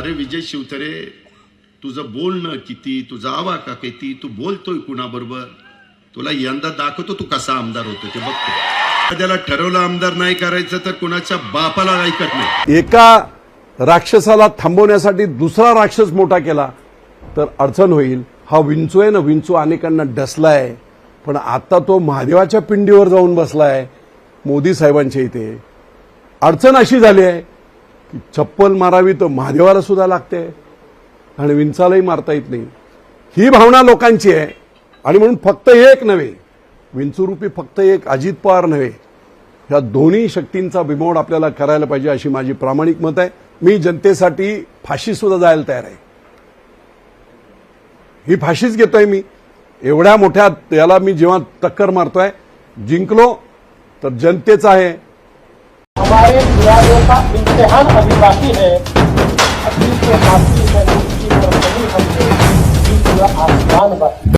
अरे विजय शिवतरे तुझं बोलणं किती तुझा आवाका किती तू बोलतोय कुणाबरोबर? तुला यंदा दाखवतो तू कसा आमदार होतो ते बघतो. त्याला ठरवलं आमदार नाही करायचं तर कुणाच्या बापाला ऐकत नाही. एका राक्षसाला थांबवण्यासाठी दुसरा राक्षस मोठा केला तर अडचण होईल. हा विंचू आहे ना विंचू अनेकांना डसलाय पण आता तो महादेवाच्या पिंडीवर जाऊन बसलाय मोदी साहेबांच्या इथे. अडचण अशी झाली आहे की चप्पल मारावी तर महादेवाला सुद्धा लागते आणि विंचालाही मारता येत नाही. ही भावना लोकांची आहे. आणि म्हणून फक्त एक नव्हे विंचुरूपी फक्त एक अजित पवार नव्हे ह्या दोन्ही शक्तींचा बिमोड आपल्याला करायला पाहिजे अशी माझी प्रामाणिक मत आहे. मी जनतेसाठी फाशी सुद्धा जायला तयार आहे. ही फाशीच घेतोय मी. एवढ्या मोठ्या याला मी जेव्हा टक्कर मारतोय जिंकलो तर जनतेचा आहे. का? इम्तिहान अभी बाकी है। अभी तो बाकी है मुक्ति पर हमसे पूरा आसमान बाकी